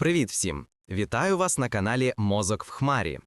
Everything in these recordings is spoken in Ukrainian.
Привіт всім! Вітаю вас на каналі Мозок в Хмарі.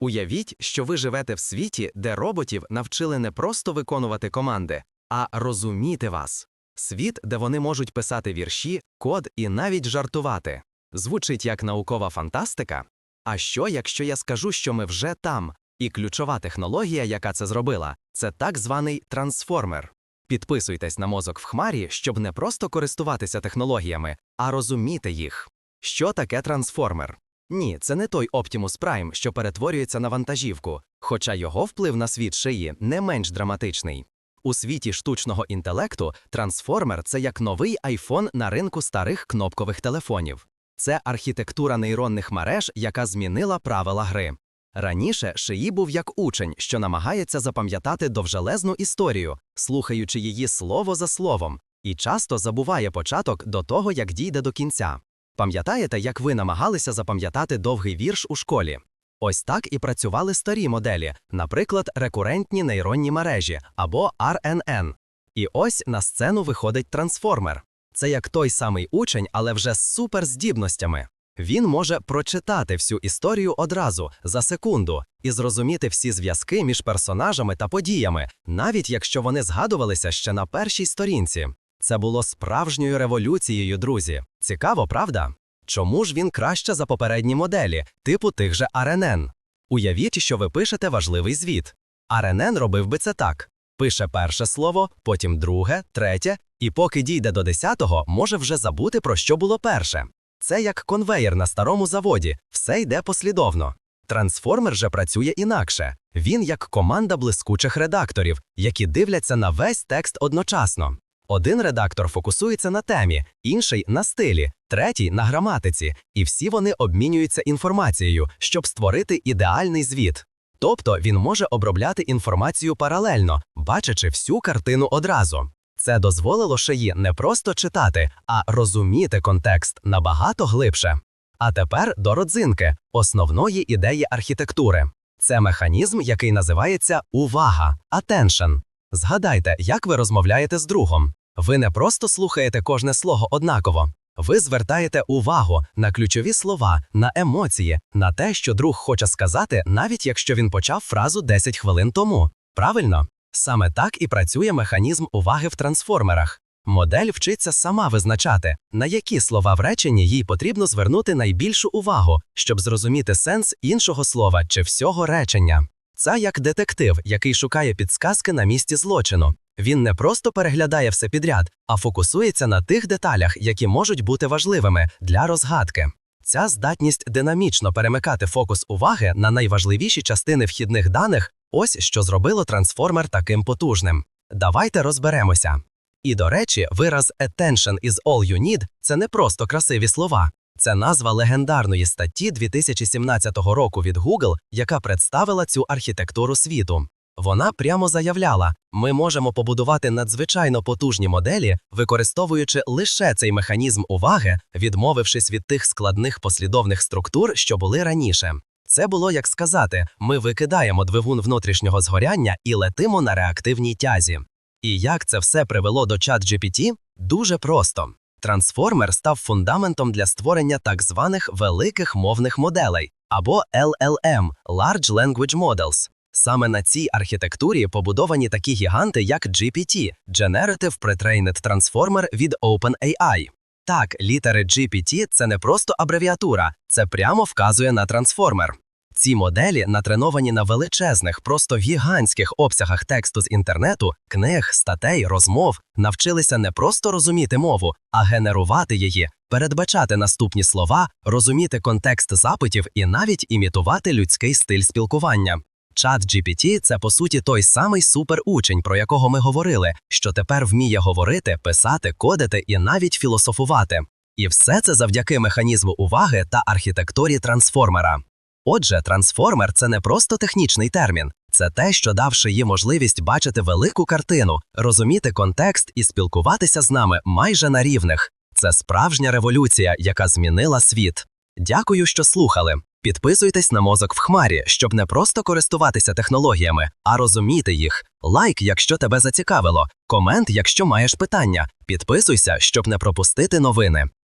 Уявіть, що ви живете в світі, де роботів навчили не просто виконувати команди, а розуміти вас. Світ, де вони можуть писати вірші, код і навіть жартувати. Звучить як наукова фантастика. А що, якщо я скажу, що ми вже там, і ключова технологія, яка це зробила, це так званий трансформер. Підписуйтесь на мозок в хмарі, щоб не просто користуватися технологіями, а розуміти їх. Що таке трансформер? Ні, це не той Optimus Prime, що перетворюється на вантажівку, хоча його вплив на світ шиї не менш драматичний. У світі штучного інтелекту трансформер це як новий айфон на ринку старих кнопкових телефонів. Це архітектура нейронних мереж, яка змінила правила гри. Раніше шиї був як учень, що намагається запам'ятати довжелезну історію, слухаючи її слово за словом, і часто забуває початок до того, як дійде до кінця. Пам'ятаєте, як ви намагалися запам'ятати довгий вірш у школі? Ось так і працювали старі моделі, наприклад, рекурентні нейронні мережі або RNN. І ось на сцену виходить трансформер. Це як той самий учень, але вже з суперздібностями. Він може прочитати всю історію одразу за секунду і зрозуміти всі зв'язки між персонажами та подіями, навіть якщо вони згадувалися ще на першій сторінці. Це було справжньою революцією, друзі. Цікаво, правда? Чому ж він краще за попередні моделі, типу тих же RNN? Уявіть, що ви пишете важливий звіт. RNN робив би це так: пише перше слово, потім друге, третє, і поки дійде до десятого, може вже забути про що було перше. Це як конвеєр на старому заводі, все йде послідовно. Трансформер же працює інакше. Він як команда блискучих редакторів, які дивляться на весь текст одночасно. Один редактор фокусується на темі, інший на стилі, третій на граматиці, і всі вони обмінюються інформацією, щоб створити ідеальний звіт. Тобто він може обробляти інформацію паралельно, бачачи всю картину одразу. Це дозволило шиї не просто читати, а розуміти контекст набагато глибше. А тепер до родзинки, основної ідеї архітектури. Це механізм, який називається увага, attention. Згадайте, як ви розмовляєте з другом. Ви не просто слухаєте кожне слово однаково. Ви звертаєте увагу на ключові слова, на емоції, на те, що друг хоче сказати, навіть якщо він почав фразу 10 хвилин тому. Правильно? Саме так і працює механізм уваги в трансформерах. Модель вчиться сама визначати, на які слова в реченні їй потрібно звернути найбільшу увагу, щоб зрозуміти сенс іншого слова чи всього речення. Це як детектив, який шукає підсказки на місці злочину. Він не просто переглядає все підряд, а фокусується на тих деталях, які можуть бути важливими для розгадки. Ця здатність динамічно перемикати фокус уваги на найважливіші частини вхідних даних ось що зробило трансформер таким потужним. Давайте розберемося. І до речі, вираз «attention is all you need» – це не просто красиві слова. Це назва легендарної статті 2017 року від Google, яка представила цю архітектуру світу. Вона прямо заявляла: ми можемо побудувати надзвичайно потужні моделі, використовуючи лише цей механізм уваги, відмовившись від тих складних послідовних структур, що були раніше. Це було як сказати: ми викидаємо двигун внутрішнього згоряння і летимо на реактивній тязі. І як це все привело до ChatGPT? Дуже просто. Трансформер став фундаментом для створення так званих великих мовних моделей або LLM – Large Language Models. Саме на цій архітектурі побудовані такі гіганти, як GPT – Generative Pre-trained Transformer від OpenAI. Так, літери GPT – це не просто абревіатура, це прямо вказує на трансформер. Ці моделі натреновані на величезних, просто гігантських обсягах тексту з інтернету, книг, статей, розмов, навчилися не просто розуміти мову, а генерувати її, передбачати наступні слова, розуміти контекст запитів і навіть імітувати людський стиль спілкування. Чат GPT – це по суті той самий суперучень, про якого ми говорили, що тепер вміє говорити, писати, кодити і навіть філософувати. І все це завдяки механізму уваги та архітектурі трансформера. Отже, трансформер це не просто технічний термін, це те, що давши їй можливість бачити велику картину, розуміти контекст і спілкуватися з нами майже на рівних. Це справжня революція, яка змінила світ. Дякую, що слухали. Підписуйтесь на мозок в хмарі, щоб не просто користуватися технологіями, а розуміти їх. Лайк, якщо тебе зацікавило, комент, якщо маєш питання. Підписуйся, щоб не пропустити новини.